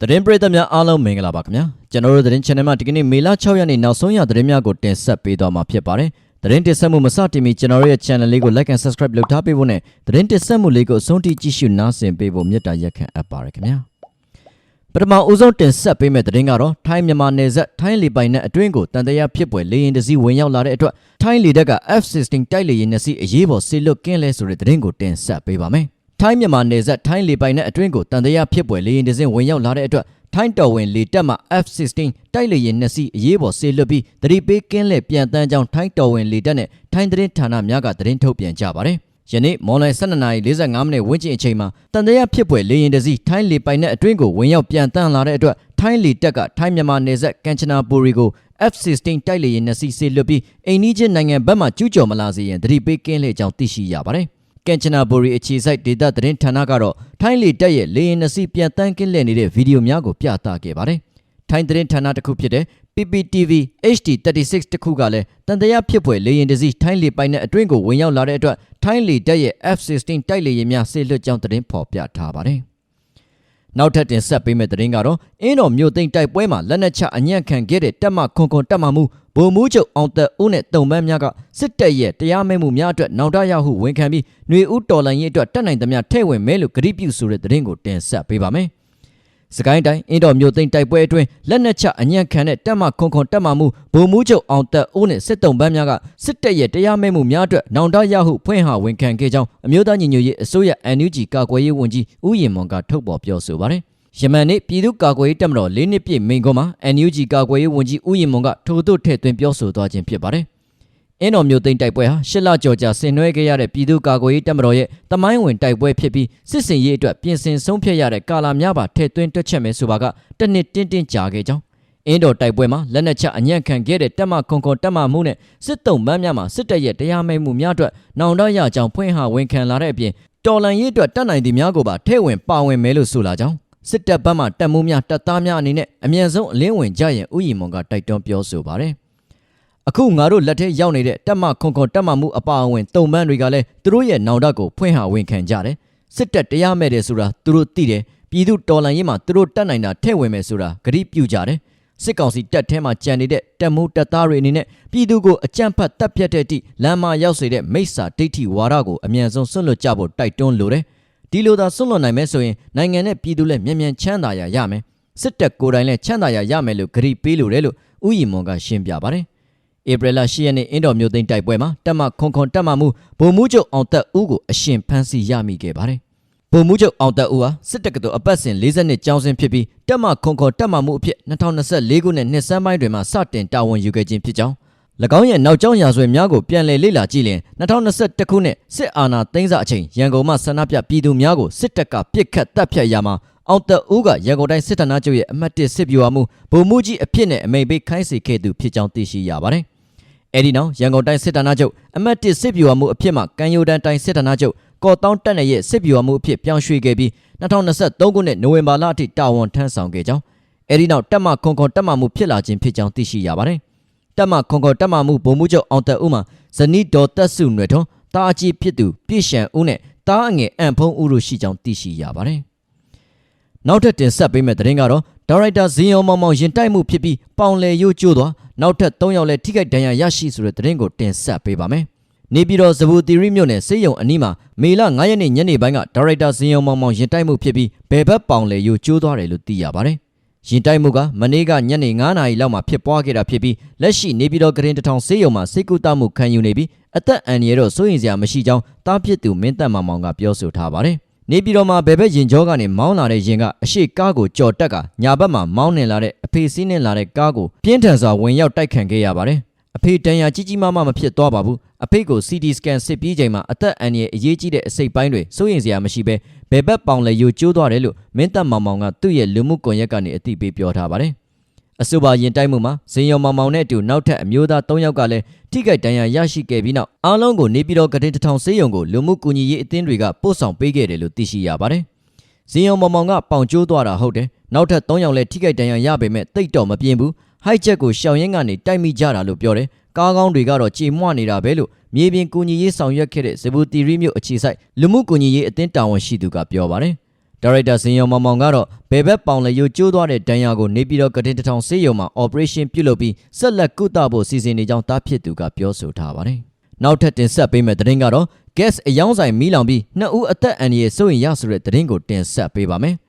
သတင်းပရိသတ်များအားလုံးမင်္ဂလာပါခင်ဗျာကျွန်တော်တို့သတင်း channel မှာဒီကနေ့မေလ6ရက်နေ့နောက်ဆုံးရသတင်းများကိုတင်ဆက်ပေးသွားမှာဖြစ်ပါတယ်သတင်းတင်ဆက်မှုမစတင်မီကျွန်တော်တို့ရဲ့ channel လေးကို like and subscribe လုပ်ထားပေးဖို့နဲ့သတင်းတင်ဆက်မှုလေးကိုအဆုံးထိကြည့်ရှုနားဆင်ပေးဖို့မေတ္တာရက်ခံအပ်ပါတယ်ခင်ဗျာပထမဦးဆုံးတင်ဆက်ပေးမယ့်သတင်းကတော့ထိုင်းမြန်မာနယ်စပ်ထိုင်းလေပိုင်နက်အတွင်းကိုတန်တရားဖြစ်ပွဲလေရင်တစည်းဝင်ရောက်လာတဲ့အတွက်ထိုင်းလေတပ်က F16 တိုက်လေယာဉ်နှစ်စီးအရေးပေါ်ဆေလွတ်ကင်းလဲဆိုတဲ့သတင်းကိုတင်ဆက်ပေးပါမယ် ထိုင်းမြန်မာနယ်စပ်ထိုင်းလေပိုင်နက်အတွင်းကိုတန်တရားဖြစ်ပွဲလေရင်တစည်းဝင်ရောက်လာတဲ့အတွက်ထိုင်းတော်ဝင်လေတပ်မှ F16 တိုက်လေယာဉ်နှစ်စီးအရေးပေါ်ဆေလွတ်ပြီးတတိပေးကင်းလဲပြန်တန်းကြောင်းထိုင်းတော်ဝင်လေတပ်နဲ့ထိုင်းသတင်းဌာနများကသတင်းထုတ်ပြန်ကြပါတယ်ယနေ့မော်လယ်12:45မိနစ်ဝန်းကျင်အချိန်မှာတန်တရားဖြစ်ပွဲလေရင်တစည်းထိုင်းလေပိုင်နက်အတွင်းကိုဝင်ရောက်ပြန်တန်းလာတဲ့အတွက်ထိုင်းလေတပ်ကထိုင်းမြန်မာနယ်စပ်ကန်ချနာပူရီကို F16 တိုက်လေယာဉ်နှစ်စီးဆေလွတ်ပြီးအိန္ဒိချင်းနိုင်ငံဘက်မှကျူးကျော်မလာစေရန်တတိပေးကင်းလေကြောင်းသိရှိရပါတယ်။ ကန်ချနာဘူရီအခြေစိုက်ဒေတာသတင်းဌာနကတော့ထိုင်းလေတပ်ရဲ့လေယာဉ်နှစ်စီးပြန်တန်းကင်းလှည့်နေတဲ့ဗီဒီယိုများကိုပြသခဲ့ပါတယ်။ထိုင်းသတင်းဌာနတစ်ခုဖြစ်တဲ့ PPTV HD36 တစ်ခုကလည်းတန်တရားဖြစ်ပွဲလေယာဉ်တစ်စီးထိုင်းလေပိုင်တဲ့အတွင်းကိုဝင်ရောက်လာတဲ့အတွက်ထိုင်းလေတပ်ရဲ့ F16 တိုက်လေယာဉ်များဆေလွတ်ကြောင်းသတင်းဖော်ပြထားပါတယ်။နောက်ထပ်တင်ဆက်ပေးမယ့်သတင်းကတော့အင်းတော်မြို့သိမ်းတိုက်ပွဲမှာလက်နက်ချအညံ့ခံခဲ့တဲ့တပ်မခွန်ခွန်တပ်မမှု ဗိုလ်မှူးချုပ်အောင်သက်ဦးနဲ့တုံပန်းများကစစ်တပ်ရဲ့တရားမဲမှုများအတွက်နောင်တရဟုဝန်ခံပြီးຫນွေဦးတော်လှန်ရေးအတွက်တက်နိုင်သမျှထဲ့ဝင်မဲလို့ကတိပြုဆိုတဲ့သတင်းကိုတင်ဆက်ပေးပါမယ်။စကိုင်းတိုင်းအင်းတော်မြို့သိမ်းတိုက်ပွဲအတွင်းလက်နက်ချအညံ့ခံတဲ့တပ်မခွန်ခွန်တပ်မမှုဗိုလ်မှူးချုပ်အောင်သက်ဦးနဲ့စစ်တုံပန်းများကစစ်တပ်ရဲ့တရားမဲမှုများအတွက်နောင်တရဟုဖွင့်ဟဝန်ခံခဲ့ကြောင်းအမျိုးသားညီညွတ်ရေးအစိုးရ NUG ကာကွယ်ရေးဝန်ကြီးဦးရင်မွန်ကထုတ်ပေါ်ပြောဆိုပါတယ်။ ယမန်နေ့ပြည်သူ့ကာကွယ်ရေးတပ်မတော်၄နှစ်ပြည့်မိန်ခွန်းမှာ NUG ကာကွယ်ရေးဝန်ကြီးဦးရင်မွန်ကထို့သို့ထည့်သွင်းပြောဆိုသွားခြင်းဖြစ်ပါတယ်။အင်းတော်မျိုးသိန်းတိုက်ပွဲဟာရှစ်လကျော်ကြာဆင်နွှဲခဲ့ရတဲ့ပြည်သူ့ကာကွယ်ရေးတပ်မတော်ရဲ့တမိုင်းဝင်တိုက်ပွဲဖြစ်ပြီးစစ်စင်ရေးအတွက်ပြင်ဆင်ဆုံးဖြတ်ရတဲ့ကာလများပါထည့်သွင်းတွက်ချက်မယ်ဆိုပါကတစ်နှစ်တင်းတင်းကြာခဲ့ကြောင်းအင်းတော်တိုက်ပွဲမှာလက်နက်ချအညံ့ခံခဲ့တဲ့တပ်မခွန်ခွန်တပ်မမှုနဲ့စစ်တုံးပန်းများမှာစစ်တပ်ရဲ့တရားမဲမှုများအတွက်နောင်တရကြောင်ဖွင့်ဟဝန်ခံလာတဲ့အပြင်တော်လန်ရေးအတွက်တတ်နိုင်သူများကိုပါထဲ့ဝင်ပါဝင်မယ်လို့ဆိုလာကြောင်း စစ်တပ်ဘက်မှတပ်မှုများတပ်သားများအနေနဲ့အမြန်ဆုံးအလင်းဝင်ကြရင်ဥယျာဉ်မွန်ကတိုက်တွန်းပြောဆိုပါတယ်။အခုငါတို့လက်ထက်ရောက်နေတဲ့တပ်မခွန်ခွန်တပ်မမှုအပါအဝင်တုံမန်းတွေကလည်းသူတို့ရဲ့နောင်တကိုဖွင့်ဟဝင်ခံကြတယ်။စစ်တပ်တရားမဲ့တယ်ဆိုတာသူတို့သိတယ်။ပြည်သူတော်လှန်ရေးမှာသူတို့တတ်နိုင်တာထဲ့ဝင်မယ်ဆိုတာဂရိပြုကြတယ်။စစ်ကောင်စီတပ်ထဲမှာကြံနေတဲ့တပ်မှုတပ်သားတွေအနေနဲ့ပြည်သူကိုအကြမ်းဖက်တပ်ဖြတ်တဲ့အထိလမ်းမရောက်စေတဲ့မိစ္ဆာဒိဋ္ဌိဝါဒကိုအမြန်ဆုံးဆွတ်လွတ်ကြဖို့တိုက်တွန်းလိုတယ်။ ဒီလိုသာဆွန့်လွတ်နိုင်မယ်ဆိုရင်နိုင်ငံနဲ့ပြည်သူလည်းမြန်မြန်ချမ်းသာရရမယ်စစ်တပ်ကိုယ်တိုင်လည်းချမ်းသာရရမယ်လို့ဂရိပေးလိုတယ်လို့ဥယျာဉ်မွန်ကရှင်းပြပါတယ်ဧပြီလ10ရက်နေ့အင်းတော်မြို့သိမ်းတိုက်ပွဲမှာတပ်မခွန်ခွန်တပ်မမှုဗိုလ်မှူးချုပ်အောင်သက်ဦးကိုအရှင်ဖမ်းဆီးရမိခဲ့ပါတယ်ဗိုလ်မှူးချုပ်အောင်သက်ဦးဟာစစ်တပ်ကတော်အပတ်စဉ်40နှစ်ကျောင်းစဉ်ဖြစ်ပြီးတပ်မခွန်ခွန်တပ်မမှုအဖြစ်2024ခုနှစ်နှစ်စမ်းပိုင်းတွင်မှစတင်တာဝန်ယူခဲ့ခြင်းဖြစ်ကြောင်း၎ င်းရဲ့နောက်ကျောင်းရာဇဝင်များကိုပြန်လည်လေ့လာကြည့်ရင်2021ခုနှစ်စစ်အာဏာသိမ်းစအချိန်ရန်ကုန်မှဆန္ဒပြပြည်သူများကိုစစ်တပ်ကပစ်ခတ်တပ်ဖြတ်ရာမှာအောင်တဦးကရန်ကုန်တိုင်းစစ်တပ်နာချုပ်ရဲ့အမှတ်1စစ်ဗျူဟာမှုဗိုလ်မှူးကြီးအဖြစ်နဲ့အမိန့်ပေးခိုင်းစေခဲ့သူဖြစ်ကြောင်းသိရှိရပါတယ်။အဲဒီနောက်ရန်ကုန်တိုင်းစစ်တပ်နာချုပ်အမှတ်1စစ်ဗျူဟာမှုအဖြစ်မှကံယိုတန်းတိုင်းစစ်တပ်နာချုပ်ကော်တောင်းတက်နယ်ရဲ့စစ်ဗျူဟာမှုအဖြစ်ပြောင်းရွှေ့ခဲ့ပြီး2023ခုနှစ်နိုဝင်ဘာလအထိတာဝန်ထမ်းဆောင်ခဲ့ကြောင်းအဲဒီနောက်တပ်မခွန်ခွန်တပ်မမှုဖြစ်လာခြင်းဖြစ်ကြောင်းသိရှိရပါတယ်။ တက်မခွန်ခေါ်တက်မမှုဗိုလ်မှူးချုပ်အောင်တက်ဦးမှာဇနီးဒေါ်တက်စုနွယ်ထွန်းတာအကြီးဖြစ်သူပြည့်ရှံဦးနဲ့တားအငယ်အန်ဖုံးဦးတို့ရှိကြောင်းသိရှိရပါတယ်။နောက်ထပ်တင်ဆက်ပေးမယ့်သတင်းကတော့ဒါရိုက်တာဇင်ယောမောင်မောင်ရင်တိုက်မှုဖြစ်ပြီးပေါင်လေရိုးကျိုးသွားနောက်ထပ်၃ယောက်လည်းထိခိုက်ဒဏ်ရာရရှိဆိုတဲ့သတင်းကိုတင်ဆက်ပေးပါမယ်။နေပြည်တော်ဇဘူတီရီမြို့နယ်စေယုံအနီးမှာမေလ9ရက်နေ့ညနေပိုင်းကဒါရိုက်တာဇင်ယောမောင်မောင်ရင်တိုက်မှုဖြစ်ပြီးဘယ်ဘက်ပေါင်လေရိုးကျိုးသွားတယ်လို့သိရပါတယ်။ ရင်တိုက်မှုကမနေ့ကညနေ9နာရီလောက်မှာဖြစ်ပွားခဲ့တာဖြစ်ပြီးလက်ရှိနေပြည်တော်ကရင်တထောင်ဆေးရုံမှာစိတ်ကူတာမှုခံယူနေပြီးအသက်အန္တရာယ်တော့စိုးရိမ်စရာမရှိကြောင်းတားဖြစ်သူမင်းသက်မောင်မောင်ကပြောဆိုထားပါတယ်။နေပြည်တော်မှာဘယ်ဘက်ရင်ကျောကနေမောင်းလာတဲ့ရင်ကအရှိကားကိုကြော်တက်ကညာဘက်မှာမောင်းနေလာတဲ့အဖေစီးနေလာတဲ့ကားကိုပြင်းထန်စွာဝင်ရောက်တိုက်ခံခဲ့ရပါတယ်။အဖေတန်ရာကြီးကြီးမားမားမဖြစ်သွားပါဘူး အဖေကို CT scan စစ်ပြီးချိန်မှာအသက်အန္တရာယ်အရေးကြီးတဲ့အစိတ်ပိုင်းတွေစိုးရိမ်စရာမရှိဘဲဘယ်ဘက်ပေါင်လဲယိုကျိုးသွားတယ်လို့မင်းသက်မောင်မောင်ကသူ့ရဲ့လူမှုကွန်ရက်ကနေအသိပေးပြောထားပါတယ်။အဆိုပါရင်တိုက်မှုမှာဇင်ယုံမောင်မောင်နဲ့အတူနောက်ထပ်အမျိုးသား၃ယောက်ကလည်းထိခိုက်ဒဏ်ရာရရှိခဲ့ပြီးနောက်အားလုံးကိုနေပြည်တော်ကတိန်တထောင်ဆေးရုံကိုလူမှုကူညီရေးအသင်းတွေကပို့ဆောင်ပေးခဲ့တယ်လို့သိရှိရပါတယ်။ဇင်ယုံမောင်မောင်ကပေါင်ကျိုးသွားတာဟုတ်တယ်။နောက်ထပ်၃ယောက်လည်းထိခိုက်ဒဏ်ရာရပေမဲ့တိတ်တော့မပြင်းဘူး။ဟိုက်ချက်ကိုရှောင်ရင်းကနေတိုက်မိကြတာလို့ပြောတယ်။ ကားကောင်းတွေကတော့ကြေမွနေတာပဲလို့မြေပြင်ကူညီရေးဆောင်ရွက်ခဲ့တဲ့ဇဘူတီရီမြို့အခြေဆိုင်လူမှုကူညီရေးအသင်းတာဝန်ရှိသူကပြောပါတယ်။ဒါရိုက်တာစင်ယောမောင်မောင်ကတော့ဘယ်ဘက်ပေါင်လက်ရိုးကျိုးသွားတဲ့ဒဏ်ရာကိုနေပြည်တော်ကတင်တထောင်ဆေးရုံမှာ operation ပြုလုပ်ပြီးဆက်လက်ကုသဖို့စီစဉ်နေကြောင်းတားဖြစ်သူကပြောဆိုထားပါတယ်။နောက်ထပ်တင်ဆက်ပေးမယ့်သတင်းကတော့ gas အယောင်းဆိုင်မီးလောင်ပြီးနှစ်ဦးအသက်အန္တရာယ်စိုးရိမ်ရဆိုတဲ့သတင်းကိုတင်ဆက်ပေးပါမယ်။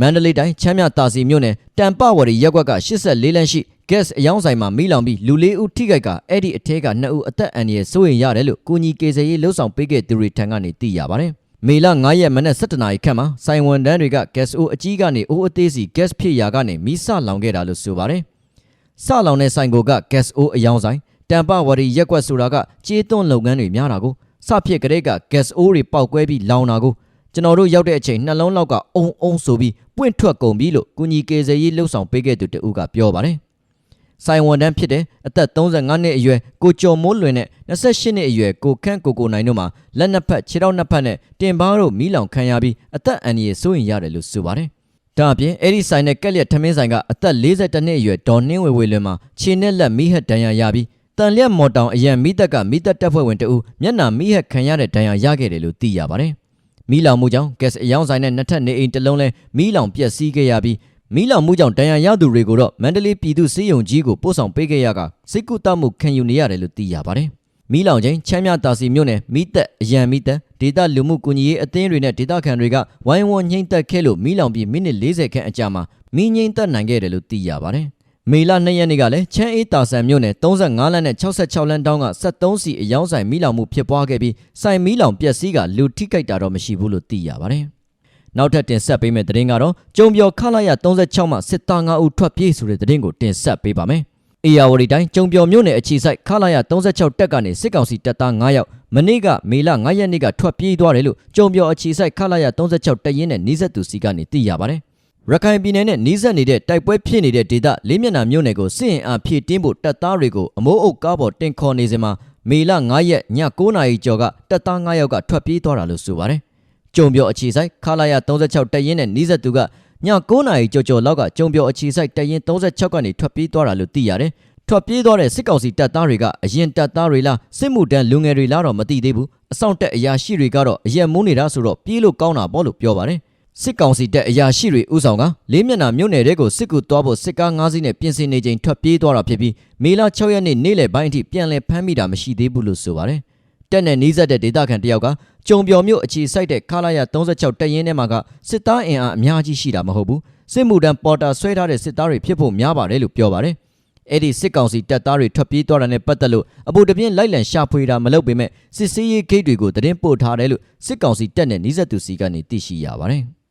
မန္တလေးတိုင်းချမ်းမြတာစီမြို့နယ်တန်ပဝရီရက်ကွက်က84လမ်းရှိ gas အယောင်းဆိုင်မှာမီးလောင်ပြီးလူလေးဦးထိခိုက်ကအဲ့ဒီအထဲကနှစ်ဦးအသက်အန္တရာယ်စိုးရိမ်ရတယ်လို့ကုညီကေစရေးလှုပ်ဆောင်ပေးခဲ့သူတွေထံကနေသိရပါတယ်။မေလ9ရက်မနက်7:00နာရီခန့်မှာစိုင်ဝန်တန်းတွေက gas အိုးအကြီးကနေအိုးအသေးစီ gas ဖြစ်ရာကနေမီးစလောင်ခဲ့တာလို့ဆိုပါတယ်။စလောင်တဲ့ဆိုင်ကိုက gas အိုးအယောင်းဆိုင်တန်ပဝရီရက်ကွက်ဆိုတာကကြေးသွန်းလုပ်ငန်းတွေများတာကိုစဖြစ်ကလေးက gas အိုးတွေပေါက်ကွဲပြီးလောင်တာကို ကျွန်တော်တို့ရောက်တဲ့အချိန်နှလုံးလောက်ကအုံအုံဆိုပြီးပွင့်ထွက်ကုန်ပြီလို့ကုညီကေစရေးလှုပ်ဆောင်ပေးခဲ့သူတဦးကပြောပါတယ်။ဆိုင်ဝန်တန်းဖြစ်တဲ့အသက်35နှစ်အရွယ်ကိုကျော်မိုးလွင်နဲ့28နှစ်အရွယ်ကိုခန့်ကိုကိုနိုင်တို့မှာလက်နှစ်ဖက်ခြေထောက်နှစ်ဖက်နဲ့တင်ပါတို့မီးလောင်ခံရပြီးအသက်အန္တရာယ်စိုးရင်ရတယ်လို့ဆိုပါတယ်။ဒါအပြင်အဲ့ဒီဆိုင်နဲ့ကက်လျက်ထမင်းဆိုင်ကအသက်42နှစ်အရွယ်ဒေါ်နှင်းဝေဝေလွင်မှာခြေနဲ့လက်မီးဟက်ဒဏ်ရာရပြီးတန်လျက်မော်တောင်အရန်မီးတက်ကမီးတက်တပ်ဖွဲ့ဝင်တဦးမျက်နှာမီးဟက်ခံရတဲ့ဒဏ်ရာရခဲ့တယ်လို့သိရပါတယ်။ မီးလောင်မှုကြောင့်ဂက်စ်အယောင်ဆိုင်နဲ့နှစ်ထပ်နေအိမ်တစ်လုံးလဲမီးလောင်ပျက်စီးခဲ့ရပြီးမီးလောင်မှုကြောင့်ဒဏ်ရာရသူတွေကိုတော့မန္တလေးပြည်သူ့စေယုံကြီးကိုပို့ဆောင်ပေးခဲ့ရကစိတ်ကူတမှုခံယူနေရတယ်လို့သိရပါတယ်။မီးလောင်ချိန်ချမ်းမြတာစီမြို့နယ်မီးတက်အရန်မီးတက်ဒေသလူမှုကူညီရေးအသင်းတွေနဲ့ဒေသခံတွေကဝိုင်းဝန်းညှိမ့်သက်ခဲ့လို့မီးလောင်ပြီးမိနစ်40ခန့်အကြာမှာမီးငြိမ့်သက်နိုင်ခဲ့တယ်လို့သိရပါတယ်။ မေလ2ရက်နေ့ကလည်းချမ်းအေးတာဆန်မြို့နယ်35လမ်းနဲ့66လမ်းတောင်းက73စီအယောင်းဆိုင်မီးလောင်မှုဖြစ်ပွားခဲ့ပြီးဆိုင်မီးလောင်ပျက်စီးကလူထိခိုက်တာတော့မရှိဘူးလို့သိရပါတယ်။နောက်ထပ်တင်ဆက်ပေးမယ့်သတင်းကတော့ကျုံပြောခလာရ36မှာစစ်သား9ဦးထွက်ပြေးဆိုတဲ့သတင်းကိုတင်ဆက်ပေးပါမယ်။အေယာဝတီတိုင်းကျုံပြောမြို့နယ်အခြေစိုက်ခလာရ36တက်ကနေစစ်ကောင်စီတပ်သား9ယောက်မနေ့ကမေလ9ရက်နေ့ကထွက်ပြေးသွားတယ်လို့ကျုံပြောအခြေစိုက်ခလာရ36တက်ရင်နဲ့နှိစက်သူစီကနေသိရပါတယ်။ ရခိုင်ပြည်နယ်နဲ့နှီးစပ်နေတဲ့တိုက်ပွဲဖြစ်နေတဲ့ဒေသလေးမျက်နှာမြို့နယ်ကိုစစ်ရင်အားဖြည့်တင်းဖို့တပ်သားတွေကိုအမိုးအုပ်ကားပေါ်တင်ခေါ်နေစဉ်မှာမေလ9ရက်ည9နာရီကျော်ကတပ်သား9ယောက်ကထွက်ပြေးသွားတာလို့ဆိုပါတယ်။ကျုံပြောအခြေဆိုင်ခလာရ36တပ်ရင်းနဲ့နှီးစပ်သူကည9နာရီကျော်ကျော်လောက်ကကျုံပြောအခြေဆိုင်တပ်ရင်း36ကနေထွက်ပြေးသွားတာလို့သိရတယ်။ထွက်ပြေးသွားတဲ့စစ်ကောင်စီတပ်သားတွေကအရင်တပ်သားတွေလားစစ်မှုတန်းလူငယ်တွေလားတော့မသိသေးဘူး။အဆောင်တက်အရာရှိတွေကတော့အရက်မုန်းနေတာဆိုတော့ပြေးလို့ကောင်းတာပေါ့လို့ပြောပါတယ်။ စစ်ကောင်စီတပ်အရာရှိတွေဥဆောင်ကလေးမျက်နှာမြို့နယ်တဲကိုစစ်ကူသွားဖို့စစ်ကား၅စီးနဲ့ပြင်ဆင်နေချိန်ထွက်ပြေးသွားတာဖြစ်ပြီးမေလ6ရက်နေ့နေ့လယ်ပိုင်းအထိပြန်လည်ဖမ်းမိတာမရှိသေးဘူးလို့ဆိုပါတယ်။တက်နဲ့နီးစပ်တဲ့ဒေသခံတယောက်ကကြုံပျော်မြို့အခြေစိုက်တဲ့ခလာရ36တပ်ရင်းထဲမှာကစစ်သားအင်အားအများကြီးရှိတာမဟုတ်ဘူး။စစ်မှုတန်းပေါ်တာဆွဲထားတဲ့စစ်သားတွေဖြစ်ဖို့များပါတယ်လို့ပြောပါတယ်။အဲ့ဒီစစ်ကောင်စီတပ်သားတွေထွက်ပြေးသွားတာနဲ့ပတ်သက်လို့အပူတပြင်းလိုက်လံရှာဖွေတာမလုပ်ပေမဲ့စစ်စေးရေးဂိတ်တွေကိုသတင်းပို့ထားတယ်လို့စစ်ကောင်စီတပ်နဲ့နှိစက်သူစီကနေသိရှိရပါတယ်။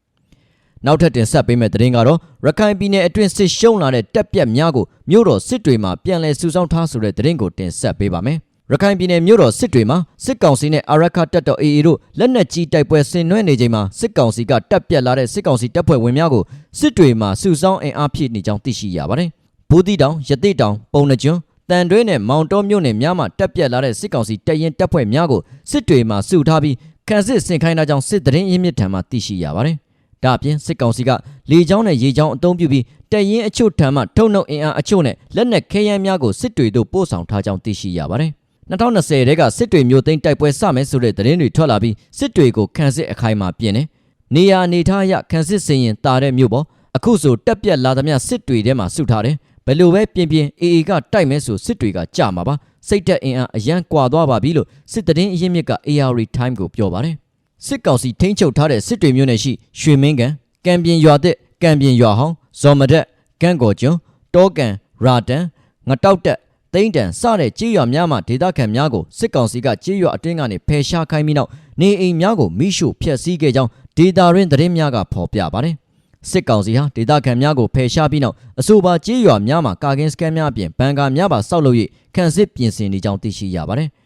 နောက်ထပ်တင်ဆက်ပေးမယ့်သတင်းကတော့ရခိုင်ပြည်နယ်အတွင်းစစ်ရှုံးလာတဲ့တပ်ပြက်များကိုမြို့တော်စစ်တွေမှာပြန်လည်စုဆောင်းထားဆိုတဲ့သတင်းကိုတင်ဆက်ပေးပါမယ်။ရခိုင်ပြည်နယ်မြို့တော်စစ်တွေမှာစစ်ကောင်စီနဲ့အာရခတပ်တော် AA တို့လက်နက်ကြီးတိုက်ပွဲဆင်နွှဲနေချိန်မှာစစ်ကောင်စီကတပ်ပြက်လာတဲ့စစ်ကောင်စီတပ်ဖွဲ့ဝင်များကိုစစ်တွေမှာစုဆောင်းအင်အားဖြည့်နေကြောင်းသိရှိရပါတယ်။ဘူးတီတောင်ရတိတောင်ပုံနှကျွန်းတန်တွဲနဲ့မောင်တော်မြို့နယ်များမှာတပ်ပြက်လာတဲ့စစ်ကောင်စီတပ်ရင်တပ်ဖွဲ့များကိုစစ်တွေမှာစုထားပြီးခံစစ်ဆင်ခိုင်းတာကြောင့်စစ်တရင်ရင်းမြစ်ထံမှာသိရှိရပါတယ်။ ဒါအပြင်စစ်ကောင်စီကလေကြောင်းနဲ့ရေကြောင်းအုံပြုပြီးတပ်ရင်အချို့ထံမှထုတ်နှုတ်အင်အားအချို့နဲ့လက်နက်ခဲယမ်းများကိုစစ်တွေတို့ပို့ဆောင်ထားကြောင်းသိရှိရပါတယ်။2020တဲကစစ်တွေမျိုးသိန်းတိုက်ပွဲစမယ်ဆိုတဲ့သတင်းတွေထွက်လာပြီးစစ်တွေကိုခံစစ်အခိုင်အမာပြင်နေနေရအနေထားအရခံစစ်စင်ရင်တာတဲ့မြို့ပေါ်အခုဆိုတက်ပြက်လာသမျှစစ်တွေထဲမှာစုထားတယ်ဘယ်လိုပဲပြင်ပြင် AA ကတိုက်မဲဆိုစစ်တွေကကြမှာပါစိတ်တက်အင်အားအရန်ကွာသွားပါပြီလို့စစ်တရင်အရင်မြစ်က AR Time ကိုပြောပါတယ် စစ်ကောင်စီထိန်းချုပ်ထားတဲ့စစ်တွေမျိုးနယ်ရှိရွှေမင်းကန်ကံပြင်ရွာတဲ့ကံပြင်ရွာဟောင်းဇော်မဒက်ကန့်ကော်ကျွန်းတောကန်ရာတန်ငတောက်တက်တိမ့်တန်စတဲ့ကြေးရွာများမှာဒေသခံများကိုစစ်ကောင်စီကကြေးရွာအတွင်းကနေဖယ်ရှားခိုင်းပြီးနောက်နေအိမ်များကိုမိရှို့ဖျက်ဆီးခဲ့ကြောင်းဒေတာရင်းသတင်းများကဖော်ပြပါတယ်စစ်ကောင်စီဟာဒေသခံများကိုဖယ်ရှားပြီးနောက်အဆိုပါကြေးရွာများမှာကာကင်းစကန်များအပြင်ဘန်ကာများပါစောက်လုပ်၍ခန့်စစ်ပြင်ဆင်နေကြောင်းသိရှိရပါတယ်။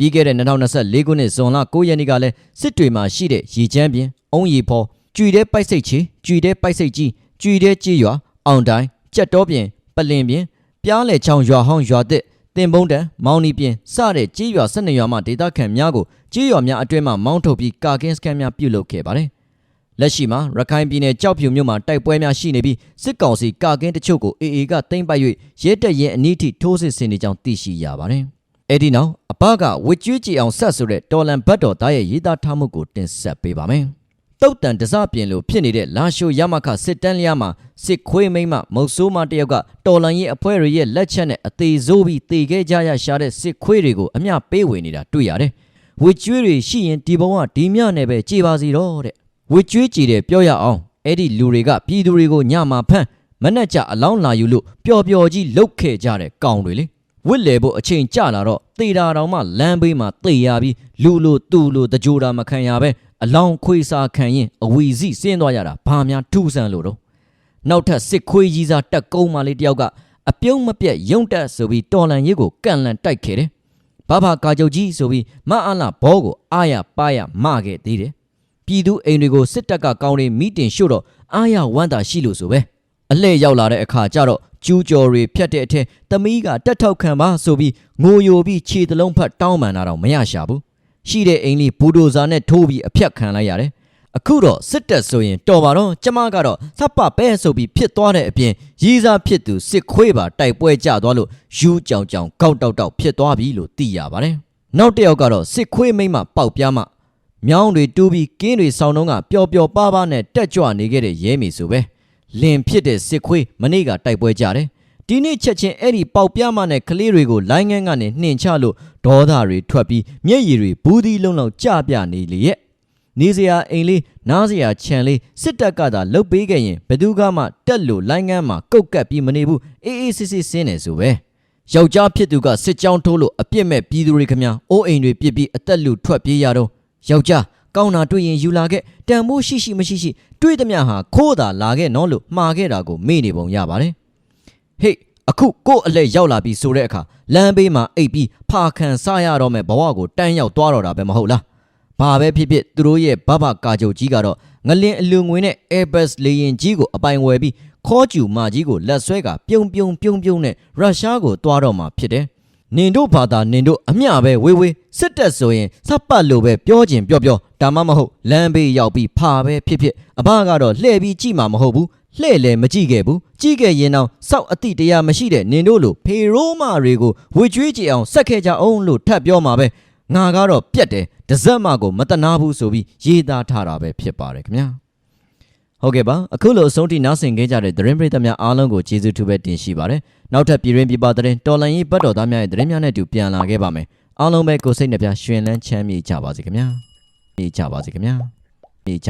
ပြီးခဲ့တဲ့2024ခုနှစ်ဇွန်လ9ရက်နေ့ကလည်းစစ်တွေမှာရှိတဲ့ရေချမ်းပြင်အုံးရီဖော်ကြွေတဲ့ပိုက်စိတ်ချီကြွေတဲ့ပိုက်စိတ်ကြီးကြွေတဲ့ကြေးရွာအောင်တိုင်းကြက်တော်ပြင်ပလင်ပြင်ပြားလေချောင်းရွာဟောင်းရွာတစ်တင်ပုံးတန်မောင်နီပြင်စတဲ့ကြေးရွာ12ရွာမှဒေသခံများကိုကြေးရွာများအတွင်းမှမောင်းထုတ်ပြီးကာကင်းစကန်များပြုလုပ်ခဲ့ပါတယ်။လက်ရှိမှာရခိုင်ပြည်နယ်ကြောက်ဖြူမြို့မှာတိုက်ပွဲများရှိနေပြီးစစ်ကောင်စီကာကင်းတချို့ကို AA ကတင်ပိုက်၍ရဲတပ်ရင်အနီးထိထိုးစစ်ဆင်နေကြောင်းသိရှိရပါတယ်။ အဲဒီနောက်အဘကဝစ်ကျွေးကြည်အောင်ဆက်ဆိုတဲ့တော်လန်ဘတ်တော်သားရဲ့ရေးသားထားမှုကိုတင်ဆက်ပေးပါမယ်။တုတ်တန်တစပြင်လိုဖြစ်နေတဲ့လာရှိုရမခစစ်တန်းလျားမှာစစ်ခွေးမိမ့်မမုတ်ဆိုးမတယောက်ကတော်လန်ရဲ့အဖွဲတွေရဲ့လက်ချက်နဲ့အသေးဆိုးပြီးတေခဲ့ကြရရှာတဲ့စစ်ခွေးတွေကိုအမျှပေးဝေနေတာတွေ့ရတယ်။ဝစ်ကျွေးတွေရှိရင်ဒီဘုံကဒီမြနဲ့ပဲကြည်ပါစီတော့တဲ့။ဝစ်ကျွေးကြည်တယ်ပြောရအောင်အဲ့ဒီလူတွေကပြည်သူတွေကိုညမှာဖမ်းမနဲ့ကြအလောင်းလာယူလို့ပျော်ပျော်ကြီးလုတ်ခဲ့ကြတဲ့ကောင်တွေလေ။ ဝစ်လေဖို့အချိန်ကြလာတော့တေတာတောင်မှလမ်းဘေးမှာတေရပြီးလူလိုတူလိုတကြိုတာမခံရပဲအလောင်းခွေစာခံရင်အဝီစီဆင်းသွားရတာဘာများထူးဆန်းလို့တော့နောက်ထပ်စစ်ခွေးကြီးစားတက်ကုန်းမလေးတယောက်ကအပြုံးမပြက်ယုံတက်ဆိုပြီးတော်လန်ရေးကိုကန်လန်တိုက်ခဲ့တယ်ဘာဘာကာချုပ်ကြီးဆိုပြီးမအလာဘောကိုအာရပါရမခဲ့သေးတယ်ပြည်သူအိမ်တွေကိုစစ်တပ်ကကောင်းနေမိတင်ရှို့တော့အာရဝမ်းသာရှိလို့ဆိုပဲအလှည့်ရောက်လာတဲ့အခါကျတော့ ကျူးကျော်တွေဖြတ်တဲ့အထက်သမီးကတက်ထောက်ခံပါဆိုပြီးငိုယိုပြီးခြေတလုံးဖတ်တောင်းပန်တာတော့မရရှာဘူးရှိတဲ့အိမ်လေးဘူဒိုဇာနဲ့ထိုးပြီးအဖြတ်ခံလိုက်ရတယ်။အခုတော့စစ်တပ်ဆိုရင်တော်ပါတော့ကျမကတော့သပ်ပပဲဆိုပြီးဖြစ်သွားတဲ့အပြင်ရီးစားဖြစ်သူစစ်ခွေးပါတိုက်ပွဲကြသွားလို့ယူးကြောင်ကြောင်ကောက်တောက်တောက်ဖြစ်သွားပြီလို့သိရပါတယ်။နောက်တစ်ယောက်ကတော့စစ်ခွေးမိမ့်မပေါက်ပြားမှမြောင်းတွေတူးပြီးကင်းတွေဆောင်းတော့ကပျော်ပျော်ပါးပါးနဲ့တက်ကြွနေခဲ့တဲ့ရဲမီဆိုပဲ လင်ဖြစ်တဲ့စစ်ခွေးမနေ့ကတိုက်ပွဲကြတယ်။ဒီနေ့ချက်ချင်းအဲ့ဒီပေါက်ပြားမနဲ့ကလေးတွေကိုလိုင်းငန်းကနေနှင်ချလို့ဒေါသတွေထွက်ပြီးမျက်ရည်တွေဘူးသီးလုံးလုံးကြပြနေလေရဲ့နေစရာအိမ်လေးနားစရာခြံလေးစစ်တပ်ကသာလုတ်ပေးခဲ့ရင်ဘယ်သူကမှတက်လို့လိုင်းငန်းမှာကုတ်ကပ်ပြီးမနေဘူးအေးအေးစစ်စစ်ဆင်းနေဆိုပဲယောက်ျားဖြစ်သူကစစ်ကြောင်းထိုးလို့အပြစ်မဲ့ပြည်သူတွေခမအိုးအိမ်တွေပြစ်ပြီးအသက်လူထွက်ပြေးရတော့ယောက်ျား ကောင်းတာတွေ့ရင်ယူလာခဲ့တန်မိုးရှိရှိမရှိရှိတွေ့သမျှဟာခိုးတာလာခဲ့နော်လို့မှားခဲ့တာကိုမေ့နေပုံရပါတယ်ဟေ့အခုကို့အလဲရောက်လာပြီဆိုတဲ့အခါလမ်းဘေးမှာအိပ်ပြီးဖာခံစားရတော့မဲ့ဘဝကိုတန်းရောက်သွားတော့တာပဲမဟုတ်လားဘာပဲဖြစ်ဖြစ်သူတို့ရဲ့ဘဘကာချုပ်ကြီးကတော့ငလင်အလူငွေနဲ့ Airbus လေယာဉ်ကြီးကိုအပိုင်ဝယ်ပြီးခေါ်ကျူမာကြီးကိုလက်ဆွဲကပြုံပြုံပြုံပြုံနဲ့ရုရှားကိုတွားတော့မှာဖြစ်တယ် နင်တို့ဘာသာနင်တို့အမျှပဲဝေးဝေးစစ်တက်ဆိုရင်စပ်ပတ်လို့ပဲပြောကျင်ပြောပြောဒါမှမဟုတ်လမ်းဘေးရောက်ပြီးဖာပဲဖြစ်ဖြစ်အဘကတော့လှည့်ပြီးကြည့်မှာမဟုတ်ဘူးလှဲ့လည်းမကြည့်ခဲ့ဘူးကြည့်ခဲ့ရင်တော့စောက်အတိတရားမရှိတဲ့နင်တို့လိုဖေရိုးမတွေကိုဝေကျွေးကြည့်အောင်ဆက်ခဲ့ကြအောင်လို့ထပ်ပြောမှာပဲငါကတော့ပြက်တယ်တစက်မကိုမတနာဘူးဆိုပြီးရေးသားထားတာပဲဖြစ်ပါတယ်ခင်ဗျာ ဟုတ်ကဲ့ပါအခုလိုအဆုံးထိနားဆင်ခဲ့ကြတဲ့သတင်းပရိသတ်များအားလုံးကိုကျေးဇူးထူးပဲတင်ရှိပါတယ်နောက်ထပ်ပြည်ရင်းပြပသတင်းတော်လန်ရေးပတ်တော်သားများရဲ့သတင်းများနဲ့အတူပြန်လာခဲ့ပါမယ်အားလုံးပဲကိုယ်စိတ်နှပြရွှင်လန်းချမ်းမြေ့ကြပါစေခင်ဗျာမြေ့ကြပါစေခင်ဗျာမြေ့ကြ